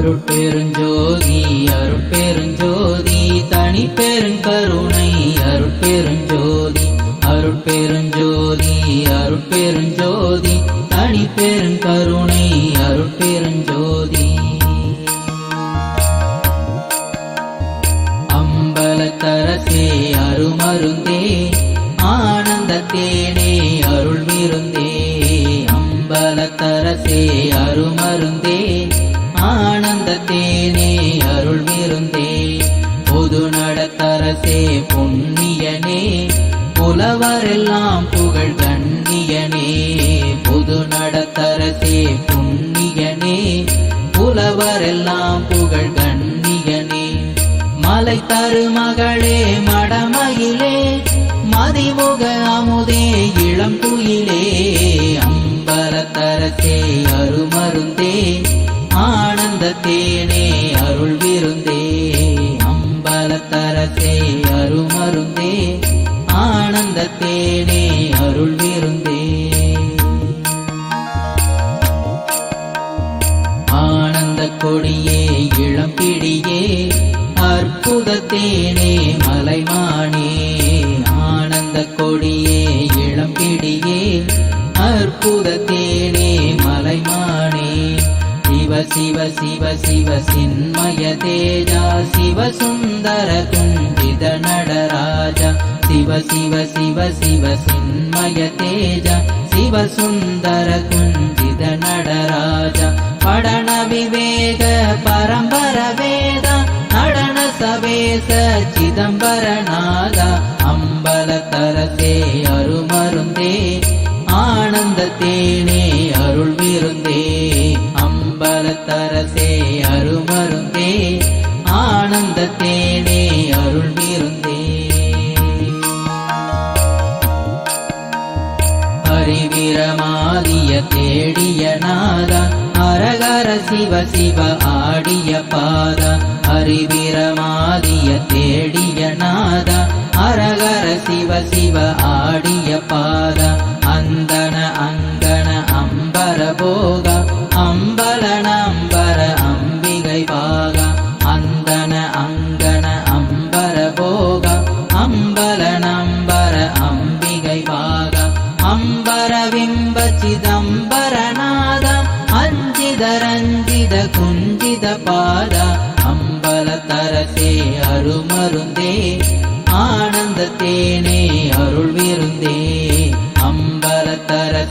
அருட்பெருஞ்சோதி அருட்பெருஞ்சோதி தனி பெருங்கருணை அருட்பெருஞ்சோதி அருட்பெருஞ்சோதி அருட்பெருஞ்சோதி தனி பெருங்கருணை அருட்பெருஞ்சோதி. அம்பலத்தரசே அருமருந்தே ஆனந்த தேனே அருள் விருந்தே அம்பலத்தரசே அருமருந்தே ஆனந்த தேனே அருள் விருந்தே பொது நடத்தரசே புண்ணியனே. புலவரெல்லாம் புகழ் கண்ணியனே. பொது நடத்தரசே புண்ணியனே. புலவரெல்லாம் புகழ் கண்ணியனே. மலை தரு மகளே மடமயிலே. மதிமுக அமுதே இளம் குயிலே. அம்பரத்தரசே அருமருந்தே. அருள் விருந்தே அம்பலத்தரசே அருமருந்தே ஆனந்த தேனே அருள் விருந்தே. ஆனந்த கொடியே இளம்பிடியே அற்புத தேனே மலைமானே. ஆனந்த கொடியே இளம்பிடியே அற்புத சிவ சிவ சிவ சிவ சின்மய தேஜா சிவ சுந்தர குஞ்சித நடராஜா. சிவ சிவ சிவ சிவ சின்மய தேஜா சிவ சுந்தர குஞ்சித நடராஜா. படன விவேக பரம்பர வேத நடன சவேச சிதம்பரநாதா அம்பல தரசே அருமருந்தே ஆனந்த தேனே அருள் அருமருந்தே ஆனந்த தேனே அருள் விருந்தே அறிவிரமாதிய தேடிய நாதா அரகர சிவ சிவ ஆடிய பாத அறிவிரமாதிய தேடிய நாதா அரகர சிவ சிவ ஆடிய பாத அந்தன அங்கன அம்பர போகா ಚಿದಂಬರನಾದ ಅಂಜಿದರಂಜಿದ ಕುಂಜಿದ ಪಾದ ಅಂಬಲ ತರತೆ ಅರುಮರುಂದೇ ಆನಂದ தேனே அருள் விருந்தே அம்பல தரத்தே